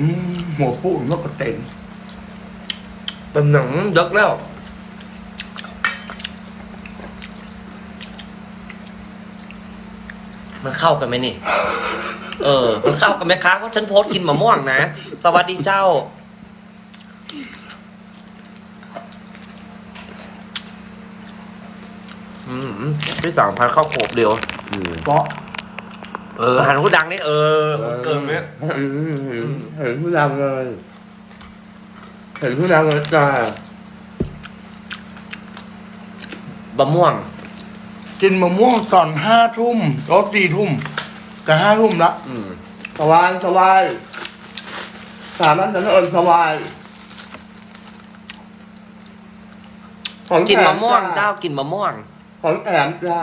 อืมหัวปูนกกระเต็นเป็นหนังดึกแล้วมันเข้ากันไหมนี่ เออ มันเข้ากันไหมคะว่าฉันโพสต์กินมะม่วงนะ สวัสดีเจ้า อืมพี่สาวพันเข้าวโขบเดียวอืมเพราะ เออหันผู้ดังนี่เออเกินไหมเห็นเห็นเห็นผู้นำเลยเห็นผู้นำเลยจ้าบะม่วง กินมะม่วงตอนห้าทุ่มโอ้สี่ทุ่มกับห้าทุ่มละอืมสบายสบายสามารถจะเอินสบายของกินแถมะม่วงเจ้ากินมะม่วง ของแถมจ้า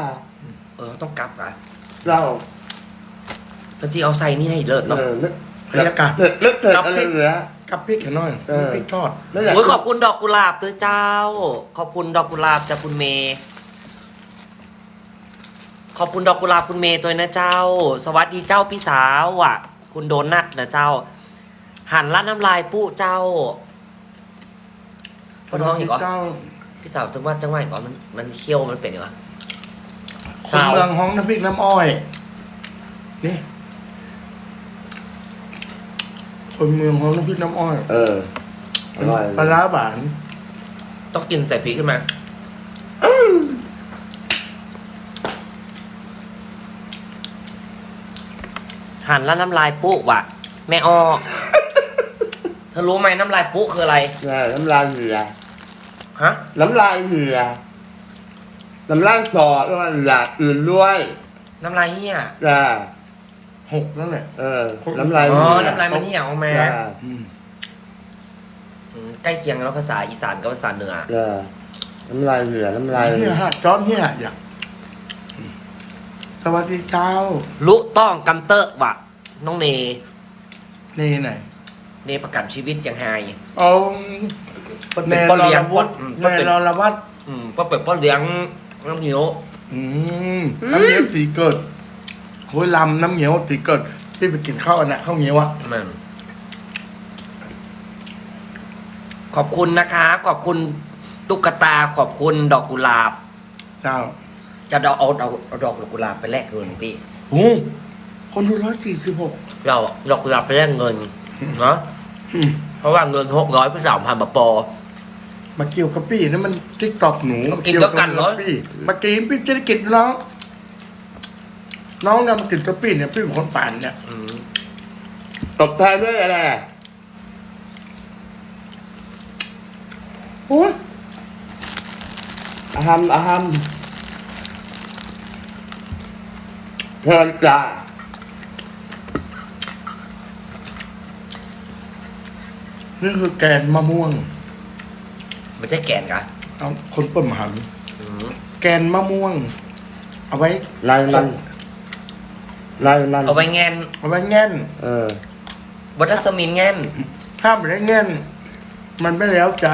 เออต้องกลับอะเจ้า จริงๆเอาใส่นี่ให้เลิศเอเนาะอนึกบรรยากาศนึกนึกเถิดอะไรเหลือ กับพริกแค่น้อยเออ พริกทอดแล้วอยากโอ้ยขอบคุณดอกกุหลาบด้วยเจ้า ขอบคุณดอกกุหลาบจากคุณเมย์ขอบคุณดอกกุหลาบคุณเมย์ตัวนะเจ้า สวัสดีเจ้าพี่สาวอะ คุณโดนัทนะเจ้า หันละน้ำลายปุ๊เจ้า คนท้องอีกเหรอ เจ้าพี่สาวจังหวัดจังหวัดอีกเหรอมันมันเคี้ยวมันเป็นยังไงคนเมืองห้องน้ำพริกน้ำอ้อย นี่ คนเมืองห้องน้ำพริกน้ำอ้อยเอออร่อยปลาร้าหวานต้องกินใส่พริกขึ้นมาหันละน้ำลายปุ๊ว่ะ แม่อ้อเธอรู้ไหมน้ำลายปุ๊คืออะไรใช่น้ำลายเหลือฮะ น้ำลายเหลือน้ำลายสอดแล้วก็หลาดอื่นด้วย น้ำลายเหี้ยจ้า หกนั่นแหละเออน้ำลายอ๋อเหลือน้ำลายมันเหี่ยวออกมาจ้าอืมอืมใกล้เคียงแล้วภาษาอีสานกับภาษาเหนือจ้าน้ำลายเหลือน้ำลายเนี่ยฮะจอมเนี่ยอยากอืมสวัสดีเจ้าลุต้องกำเตอะว่ะน้องเนนี่ไหนเนประกันชีวิตอย่างไฮเอาเป็นพ่อเลี้ยงวัดอืมในรอละวัดอืมก็เป็นพ่อเลี้ยงน้ำเหนียวอืมน้ำเงี้ยวสีเกิด โอ้ยลำน้ำเงี้ยวสีเกิดที่ไปกินข้าวอันน่ะข้าวเงี้ยวอะมันขอบคุณนะคะ ขอบคุณตุ๊กตาขอบคุณดอกกุหลาบ เจ้าจะดอกเอาเอาเอาดอกกุหลาบไปแลกเงินพี่โอ้คนดูร้อยสี่สิบหกเราดอกกุหลาบไปแลกเงินเนาะเพราะว่าเงินหกร้อยเป็นสามพันบาทปอ มาเกี่ยวกับปี้นั่นมันทิกตอกหนูเอากินแล้วกันเหรอ ปี้มากินปี้จะได้กินน้อง น้องเนี่ยมากินกับปี้เนี่ยปี้เป็นคนป่านเนี่ยอืมตบท้ายด้วยอะไรโอ้ยอาฮัมอาฮัมเชิญจ้านี่คือแกนมะม่วงมันจะแก่นกะเอาคนเปิ่มหันอืมแกนมะม่วง เอาไว้ ลายมัน ลายมันเอาไว้แงนเอาไว้แง่นเออบัตสมินแงนถ้าไม่ได้แง่นมันไม่แล้วใจ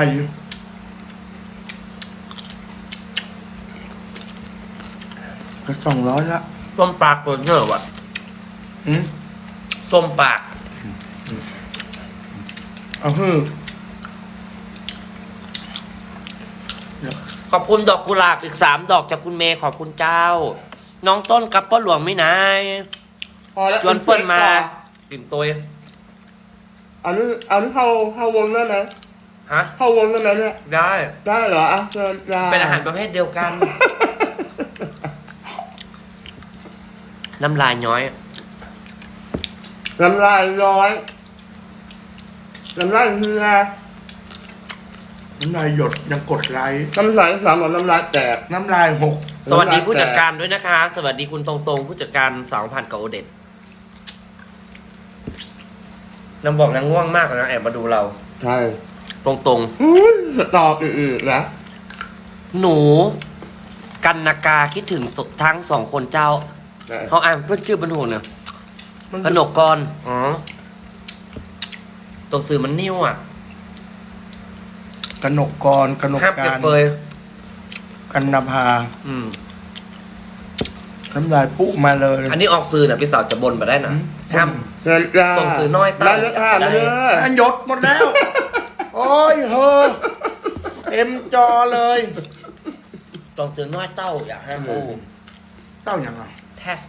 ก็สองร้อยละส้มปากตัวเนอร์ว่ะอืมส้มปาก เอาฮือขอบคุณดอกกุหลาบอีกสามดอกจากคุณเมย์ขอบคุณเจ้า น้องต้นกับป้าหลวงไม่นายพอแล้วชวนเปิ้ลมาปิ่มตัวอันนี้อันนี้เข้าเข้าวงได้ไหมฮะเข้าวงได้ไหมเนี่ยได้ ได้เหรออะเชิญจ้าเป็นอาหารประเภทเดียวกัน น้ำลายย้อย น้ำลายร้อยน้ำลายเรือน้ำลายหยดยังกดไลค์น้ำลายสามหมดน้ำลายแตกน้ำลายหก สวัสดีผู้จัดการด้วยนะคะ สวัสดีคุณตรงๆ ผู้จัดการสองพันกับโอเดตนางบอกนางง่วงมากนะแอบมาดูเรา ใช่ตรงอุ้ยตอบอื่นๆนะๆ หนู กันนากาคิดถึงทั้งสองคนเจ้าแต่เขาอ่านเพื่อนชื่อบรรหุนเนี่ยมันกนกกรอ๋อตัวสื่อมันนิ้วอะ กนกกรกนกห้ามการเปรย กันนภาๆอืม น้ำลายปุ๊มาเลยอันนี้ออกสื่อน่ะพี่สาวจะบนมาได้นะอืมห้ามนั่นจ้าต้องซื้อน้อยเต้านั่นจ้ามาเลยอันหยดหมดแล้ว โอ้ยเฮอเต็มจอเลยลองเจอน้อยเต้าอยากให้ปูเต้าอย่างไรเทส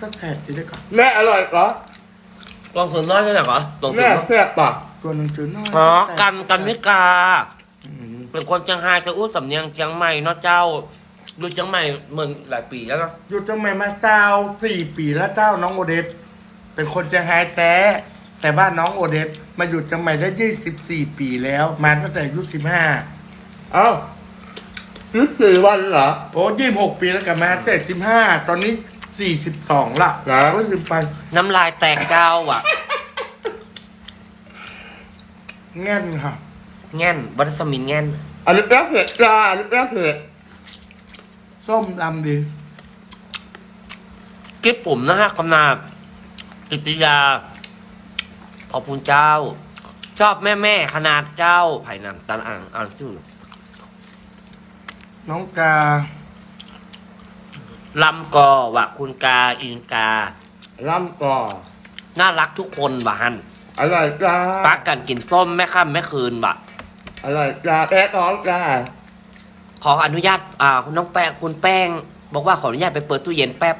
ก็แทกกินได้ก่อนแม่อร่อยเหรอลองเจอน้อยใช่ไหมเหรอลองเจแม่อน้อยแซ่บป่ะตัวหนังสือน้อยอ๋อแทกันกันนิกาอืม เป็นคนเชียงรายจะอู้สำเนียงเชียงใหม่เนาะเจ้าดูเชียงใหม่เมืองหลายปีแล้วเนาะอยู่จังใหม่มาเจ้าสี่ปีแล้วเจ้าน้องโอเดสเป็นคนเชียงรายแท้แต่บ้านน้องโอเดสมาอยู่จังใหม่ได้ยี่สิบสี่ปีแล้ว มาตั้งแต่อายุสิบห้าเอ้ายี่สิบสี่วันเหรอโอ้ยี่หกปีแล้วกลับมาตั้งแต่สิบห้าตอนนี้สี่สิบสองละครับโอ้ยลืมไป น้ำลายแตกเก้าวอะ แง่นค่ะ แง่นวัตสมินแง่นอันนี้แซ่บเผ็ดจ้าอันนี้แซ่บเผ็ดส้มดำดีกิ๊บผมนะฮะกำนาบกิติยา ขอบคุณเจ้า ชอบแม่แม่ๆขนาดเจ้าไผ่นำตันอ่างอ่างชื่อน้องกาลำกอวะคุณกาอินกา ล่ำก่อน่ารักทุกคนวะฮันอร่อยจ้า ปักกันกินส้มแม่ค่ำแม่คืนวะ อร่อยจ้าแอ๊ะท้องจ้าขออนุญาตอ่าคุณน้องแป้งคุณแป้ง บอกว่าขออนุญาตไปเปิดตู้เย็นแป๊บ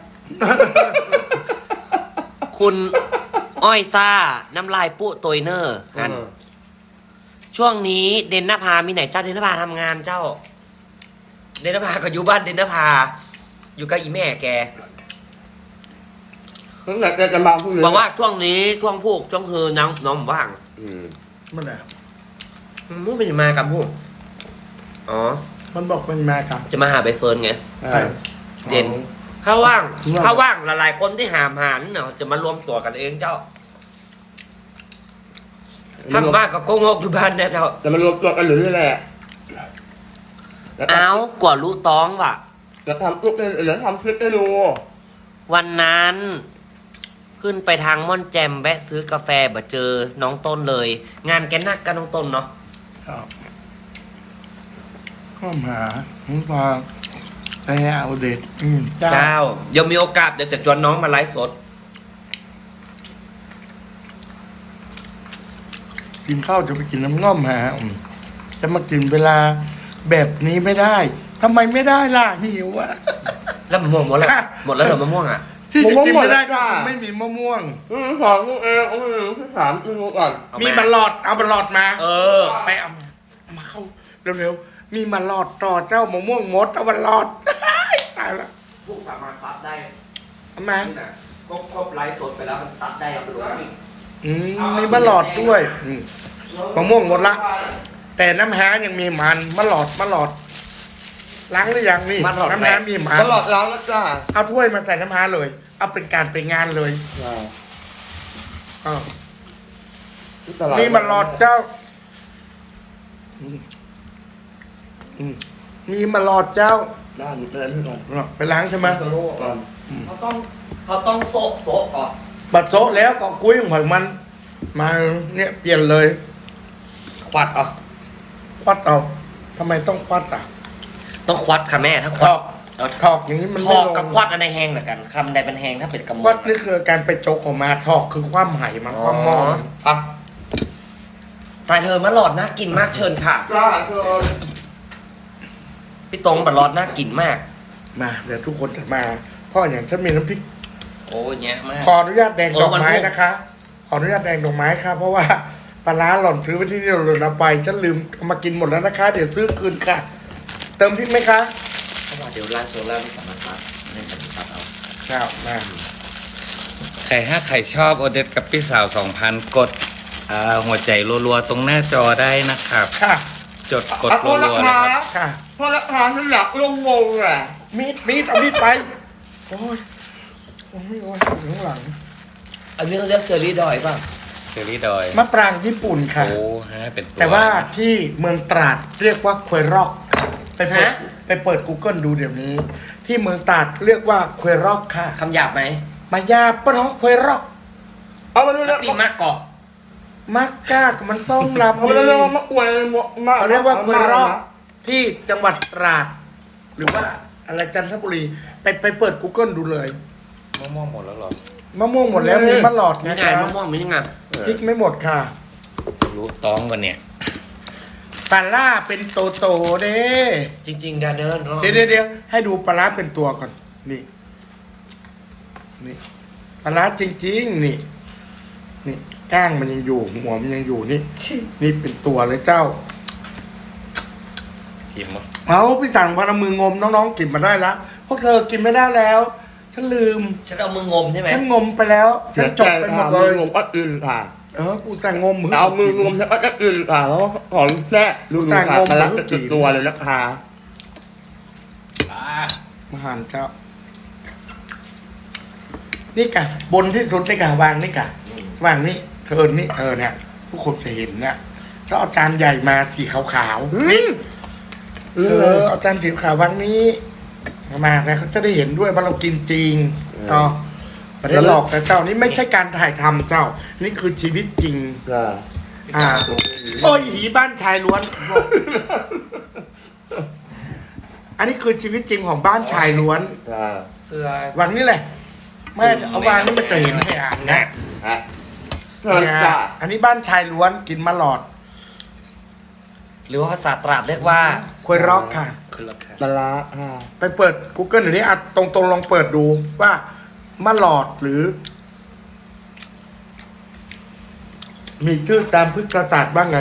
คุณอ้อยซ่า น้ำลายปุโตยเนอร์ฮัน ช่วงนี้เดนนภา มีไหนเจ้าเดนนภาทำงานเจ้า เดนนภาก็อยู่บ้านเดนนภา อยู่กับอีแม่แก ตั้งแต่แกจะมาพรุ่งนี้บอกว่าช่วงนี้ช่วงพูกช่วงคือน้องน้องว่าง อืมเมื่อไหร่ มุ่งไปมากับพูกอ๋อ มันบอกมันมาครับจะมาหาใบเฟิร์นไงใช่เด่นถ้าว่างว่างถ้าว่างหลายๆคนที่หามหานเนาะจะมารวมตัวกันเองเจ้าถ้าว่างก็โกงกอยู่บ้านเนี่ยเจ้าจะมารวมตัวกันหรือนี่แหละแล้วเอากว่ารู้ต้องว่ะจะทำคลิปให้เดี๋ยวทำคลิปให้ดูวันนั้นขึ้นไปทางม่อนแจมแวะซื้อกาแฟบ่เจอน้องต้นเลย งานแกนักกันน้องต้นเนาะ ครับข้ามหาน้องปลาแต่เอาเด็ด อืมเจ้าเจ้าเดี๋ยวมีโอกาสเดี๋ยวจะชวนน้องมาไลฟ์สด กินข้าวจะไปกินน้ำง่อมหาอืมจะมากินเวลาแบบนี้ไม่ได้ทำไมไม่ได้ล่ะหิวอะ แล้วมะม่วงหมดแล้ว หมดแล้วเหรอมะม่วงอะ ที่จะกินไม่ได้ก็คือไม่มีมะม่วงอืมสอนลูกเองเอาไปดูที่สามดูก่อนเอามีมาบัลลอดเอาบัลลอดมาเออ ไปเอามาเอามาเข้าเร็วๆมีบัลลอดต่อเจ้ามะม่วงมดเอาบัลลอด ตายละพวกสามารถตัดได้เอามานี่นะครบครบไลฟ์สดไปแล้วมันตัดได้เอาไปดูนี่อืมมีบัลลอดด้วยอืมมะม่วงหมดละ แต่น้ำฮายังมีมันมะหลอดมะหลอด ล้างหรือยังนี่น้ำฮามีมันตลอดแล้วนะจ้าเอาถ้วยมาใส่น้ำฮาเลย เอาเป็นการไปงานเลยอ้าวตลอดมีบัลลอดเจ้าอืมอืมมีบัลลอดเจ้าด้านเดินให้ก่อนเอาไปล้างใช่ไหมตลอดก่อนเขาต้องเขาต้องโซะโซะก่อนบัดโซะแล้วก็กุ้ยของหอยมัน มาเนี่ยเปลี่ยนเลย ควัดอะควัดเอาทำไมต้องควัดอะ ต้องควัดค่ะแม่ถ้าคถวัอดกเอาถอกอย่างนี้มันคไม่อลงกับควัดอันใดแห้งเหมือนกันคำใดเป็นแห้งถ้าเป็นกระมวควัดนี่คือการไปจกออกมาถอกคือความไหมันความหมออ๋อมันอะตายเธอมะหลอดน่ากินมากเชิญค่ะ จ้าเธอพี่ตรงมะหลอดน่ากินมาก มาเดี๋ยวทุกคนจะมาเพราะอย่างฉันมีน้ำพริก โอ้ยแย่มาก ขออนุญาตแดงเออดอกมันไม้พวกนะคะ ขออนุญาตแดงดอกไม้ค่ะ เพราะว่าปลาร้าหล่อนซื้อไว้ที่นี่หล่นเอาไป ฉันลืมเอามากินหมดแล้วนะคะ เดี๋ยวซื้อคืนค่ะ เติมพริกไหมคะเพราะว่าเดี๋ยวร้านโซล่าไม่สามารถตัดไม่สามารถตัดเอาครับมาใครถ้าใครชอบโอเดตกับพี่สาวสองพันกดอ่าหัวใจรัวๆ ตรงหน้าจอได้นะครับ ค่ะจดกดอะโทรัษวนะๆเลยคะครับค่ะโทษนะคะฉันอยากลงวงแหละมีดมีดเอามีดไปโอ้ยโอ้ยโอ้ยข้างหลังอันนี้เราเรียกเจอรี่ดอยป่ะเชอรี่ดอยมะปรางญี่ปุ่นค่ะ โอ้ฮะเป็นตัวแต่ว่าที่เมืองตราดเรียกว่าควยรอก ไปเปิด ฮะ ไปเปิด Google ดูเดี๋ยวนี้ ที่เมืองตราดเรียกว่าควยรอกค่ะ คำหยาบไหมมายาปะท้องควยรอกเอามาดูแล้นะวปีมากเกาะมักกากับมันส้มลำเอามาดูนะมาอวยมาเขาเรียกว่าควยรอกที่จังหวัดตราด หรือว่าอะไรจันทบุรีไปไปเปิด Google ดูเลยมะม่วงหมดแล้วเหรอ มะม่วงหมดแล้วมีมะหลอดมีนะไงคะมะม่วงมียังไงพริกไม่หมดค่ะ รู้ต้องกันเนี่ย ปลาล่าเป็นโตโตๆเด้จริงๆเดี๋ยวเดี๋ยวเดี๋ยวเดี๋ยวเดี๋ยวให้ดูปลาร้าเป็นตัวก่อน นี่ นี่ปลาร้าจริง ๆ นี่ นี่ก้างมันยังอยู่ หัวมันยังอยู่นี่ นี่เป็นตัวเลยเจ้า ชิมมั้งเอาพี่สั่งพารามืองมน้องๆกินมาได้แล้วพวกเธอกินไม่ได้แล้ว ฉันลืม ฉันเอามืองมใช่ไหมฉันงมไปแล้วเสีฉัยนจใจบไปหมค่ะดเลมือยงมก็อื่นค่ะ เออกูสั่งงมมือเอามืองมฉันก็จะอื่นค่ะแล้วของแน่ดูดูสั่งค่ะงมมาละมือเป็นจีบตัวเลยนะคะมหานเจ้า นี่กะ บนที่สุดนี่กะวางนี่กะวางนี่เธอนี่เออเนี่ยทุกคนจะเห็นเนี่ยแล้วเอาจานใหญ่มาสีขาวๆนี่เออเอาจานสีขาววางนี้ มาแล้วเขาจะได้เห็นด้วยว่าเรากินจริงอ๋อ ไม่ได้หลอกนะเจ้านี่ไม่ใช่การถ่ายทำเจ้า นี่คือชีวิตจริงค่ะอ่า โอ้ยหีบ้านชายล้วน อันนี้คือชีวิตจริงของบ้านชายล้วนค่ะเสื้อวางนี่แหละไม่เอาวางนี่มันจะเห็นให้อ่านนะฮะเชิญจ้ะอันนี้บ้านชายล้วนกินมาหลอดหรือว่าภาษาตราดเรียกว่า ควยร็อกค่ะ คือราคาปลาร้าค่ะไปเปิด Google เดี๋ยวนี้อะตรงๆลองเปิดดูว่า มาหลอดหรือ มีชื่อตามพฤกษศาสตร์บ้างไง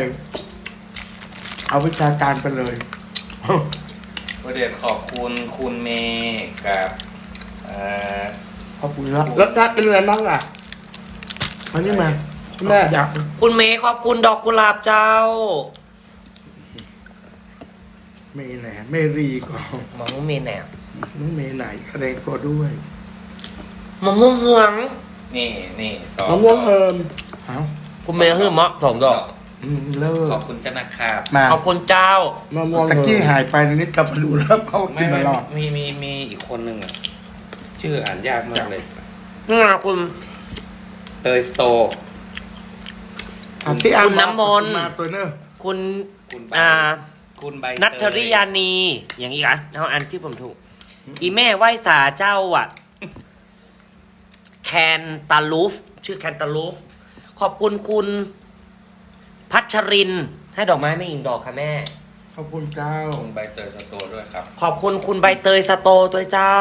เอาวิชาการไปเลย ประเด็นขอบคุณคุณเมย์กับเอ่อขอบคุณครับรสชาติเป็นไงบ้างอะอันนี้มาแม่อยากคุณเมย์ขอบคุณดอกกุหลาบเจ้า เมย์ไหนเมรีก่อนมะม่วงเมย์แหนมน้องเมย์ไหนแสดงตัวด้วย มะม่วงเหืองนี่นี่ต่อมะม่วงเฮิมเอาคุณเมย์เหือมะสองดอกอืมเลิขกอบคุณเจ้านะครับมาขอบคุณเจ้ามะม่วงตะเฮิกี้มหายไปตอนนี้กลับมาดูแล้วเขากิไม่นไม่มาหลอดมีมีมีอีกคนหนึ่งอะ ชื่ออ่านยากมากเลย นี่ไงคุณ เตยสโต อะที่อ่าคุณน้ำมนต์ มาตัวเนอะคุณคุณใบอ่าคุณใบเตยนัทธริยานี อย่างนี้อะเอาอันที่ผมถูก อีแม่ไหว้สาเจ้าอะ แคนตาลูฟ ชื่อแคนตาลูฟ ขอบคุณคุณ พัชริน ให้ดอกไม้ไม่อิงดอกค่ะแม่ ขอบคุณเจ้าคุณใบเตยสโตด้วยครับ ขอบคุณคุณใบเตยสโตตัวเจ้า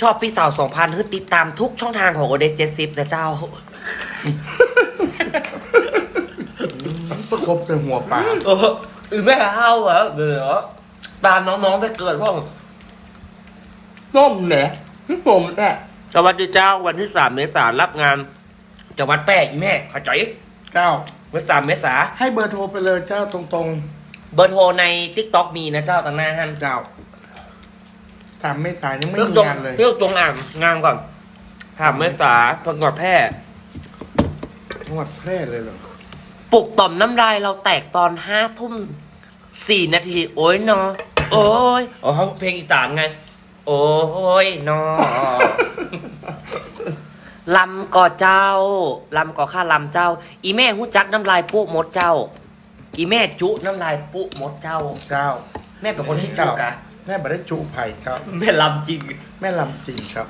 ชอบพี่สาวสองพันคือติดตามทุกช่องทางของโอเดเจซิฟนะเจ้า ประคบแต่หัวปลาเอออือแม่เฮาเหรอเบื่อตามน้องๆไปเกิดพ่อส้มเนี่ยพี่ผมเนี่ย สวัสดีเจ้าวันที่สามเมษายนรับงานจังหวัดแป้อีแม่เข้าใจเจ้าวันสามเมษาให้เบอร์โทรไปเลยเจ้าตรงเบอร์โทรในทิกต็อกมีนะเจ้าต่างหน้าฮันๆ เจ้าสามเมษายนยังไม่เลือกมีตรงงานเลยเลือกตรงอ่างงานก่อนสามเมษาจังหวัดแพร่ จังหวัดแพร่เลยเหรอปลุกต่อมน้ำลายเราแตกตอนห้าทุ่มสี่นาที โอ้ยเนอโอ้ยอ๋อเพลงอีสานไง โอ้ยเนอลำก่อเจ้า ลำก่อข้าลำเจ้า อีแม่หู้จักน้ำลายปุ๊มดเจ้า อีแม่จุน้ำลายปุ๊มดเจ้า เจ้า แม่เป็นคนที่จุกะแม่บัได้จุไผ่เจ้า แม่ลำจริง แม่ลำจริงครับ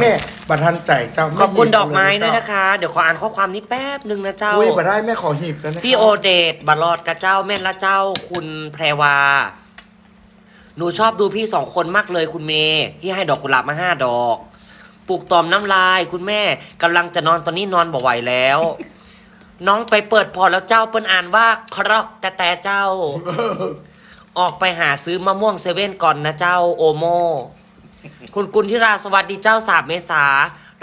แม่บัทันใจเจ้าขอบคุณหีดอกไม้ด้วยเจ้านะคะ เดี๋ยวขออ่านข้อความนี้แป๊บหนึ่งนะเจ้าอุ้ยบัได้แม่ขอหีบแล้วนะพี่โอเดตบัลลอดกับเจ้าแม่นละเจ้า คุณแพรวา หนูชอบดูพี่สองคนมากเลยคุณเมย์ที่ให้ดอกกุหลาบมาห้าดอก ปลูกตอมน้ำลาย คุณแม่กำลังจะนอนตอนนี้นอนบ่ไหวแล้ว น้องไปเปิดพอร์ตแล้วเจ้าเปิ้นอ่านว่าครอกแต่แต่เจ้า ออกไปหาซื้อมะม่วงเซเว่นก่อนนะเจ้าโอโม คุณกุลธิราสวัสดีเจ้าสามเมษา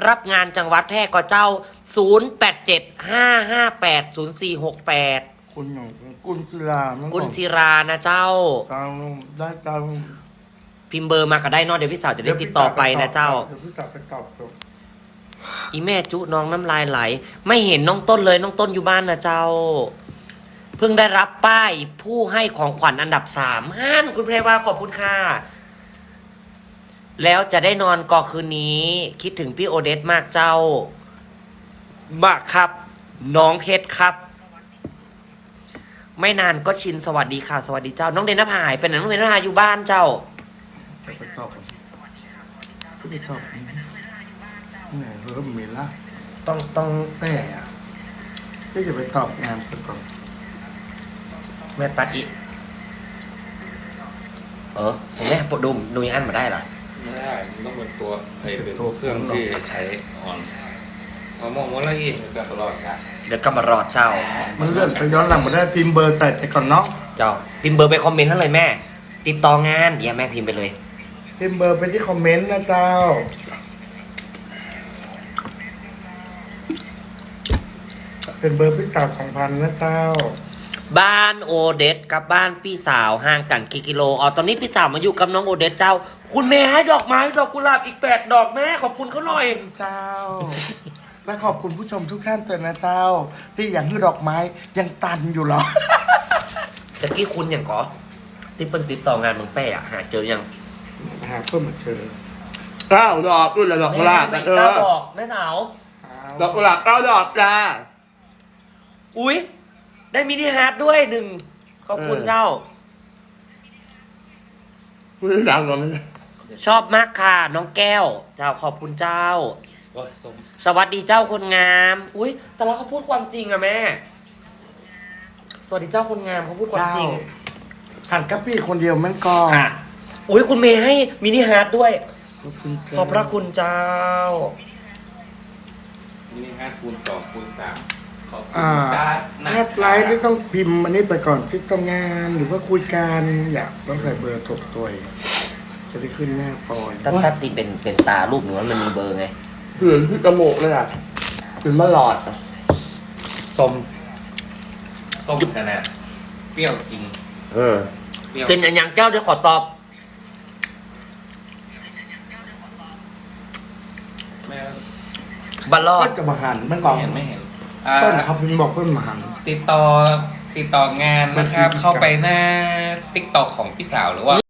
รับงานจังหวัดแพร่ก็เจ้า 0 8 7 5 5 8 0 4 6 8คุณหนุ่ม กุลศิลาน้องกุลศิรานะเจ้า ตามได้ตามพิมพ์เบอร์มาก็ได้เนอะเดี๋ยวพี่สาวจะได้ติดต่อไปนะเจ้าเดี๋ยวพี่สาวไปตอบครับอีแม่จุน้องน้ำลายไหล ไม่เห็นน้องต้นเลยน้องต้นอยู่บ้านนะเจ้า เพิ่งได้รับป้ายผู้ให้ของขวัญอันดับสามฮั่นคุณเพรวาขอบคุณค่ะ แล้วจะได้นอนก่อคืนนี้ คิดถึงพี่โอเดสมากเจ้ามากครับ น้องเพชรครับ ไม่นานก็ชินสวัสดีค่ะ สวัสดีเจ้า น้องเดนนภาหายไปไหนน้องเดนนภาอยู่บ้านเจ้าจะไปตอบพี่ไปตอบเนี่ยเริ่มมีละต้องต้องแต่อะที่จะไปตอบงานไปก่อนแม่ตัดอีกเออเห็นไหมปวดดุมดูยังอันมาได้เหรอไม่ได้มันต้องเป็นตัวไอ้เป็นเครื่องที่ใช้อ่อนมามองว่าอะไรอีกก็ตลอดค่ะ เดี๋ยวก็มารอเจ้า มันเลื่อนไปย้อนหลังมาได้พิมพ์เบอร์ใส่ไปก่อนเนาะเจ้าพิมพ์เบอร์ไปคอมเมนต์ให้เลยแม่ ติดต่องานเดี๋ยวแม่พิมพ์ไปเลย พิมพ์เบอร์ไปที่คอมเมนต์นะเจ้า เป็นเบอร์พี่สาวสองพันนะเจ้า บ้านโอเดสกับบ้านพี่สาวห่างกันกี่กิโลอ๋อตอนนี้พี่สาวมาอยู่กับน้องโอเดสเจ้า คุณเมย์ให้ดอกไม้ดอกกุหลาบอีกแปดดอกแม่ขอบคุณเขาหน่อย เจ้า และขอบคุณผู้ชมทุกท่านเตือนนะเจ้า ที่อย่างที่ดอกไม้ยังตันอยู่เหรอ ตะกี้คุณอย่างก่อที่เป็นติดต่องานเมืองแป้อะหาเจอยังหาเพิ่มมาเจอเก้าดอกด้วยละดอกกุหลาบแม่นะเอเก้าอดอกแม่สาวดอกกุหลาบเก้าดอกจ้าอุ้ยได้มินิฮาร์ดด้วยหนึ่งขอบคุณเออเจ้าไม่ได้ดังหรอกนะชอบมากค่ะ น้องแก้ว เจ้าขอบคุณเจ้า โอ้ยสมสวัสดีเจ้าคนงาม อุ้ยแต่ว่าเขาพูดความจริงอะแม่ สวัสดีเจ้าคนงามเขาพูดความจริง หันกับพี่คนเดียวมันก็ค่ะ อุ้ยคุณเมย์ให้มินิฮาร์ดด้วย ขอบคุณเจ้าขอบพระคุณเจ้า นี่ห้าคูณสองคูณสามขอบคุณอ่าการ์ดนะถ้าไลฟ์นี่ต้องพิมพ์อันนี้ไปก่อนที่ทำงานหรือว่าคุยกันอยากต้องใส่เบอร์ถูกตัวเองจะได้ขึ้นหน้าฟอยถ้าถ้าตีเป็นเป็นตารูปหนูมันมีเบอร์ไง เหลืองที่จมูกเลยอะเป็นมะหลอดอะสมส้มขนาดเปรี้ยวจริงเออ เปรี้ยวเป็นอย่างเจ้าเดี๋ยวขอตอบ ไม่บัลลอก็ดจะมาหันมันก่อนเห็นไม่เห็นอ่าต้นเขาพิมพ์บอกเพิ่นมาหัน ติดต่อติดต่องานนะครับมันคือเข้าไปหน้าติ๊กตอกของพี่สาวหรือว่า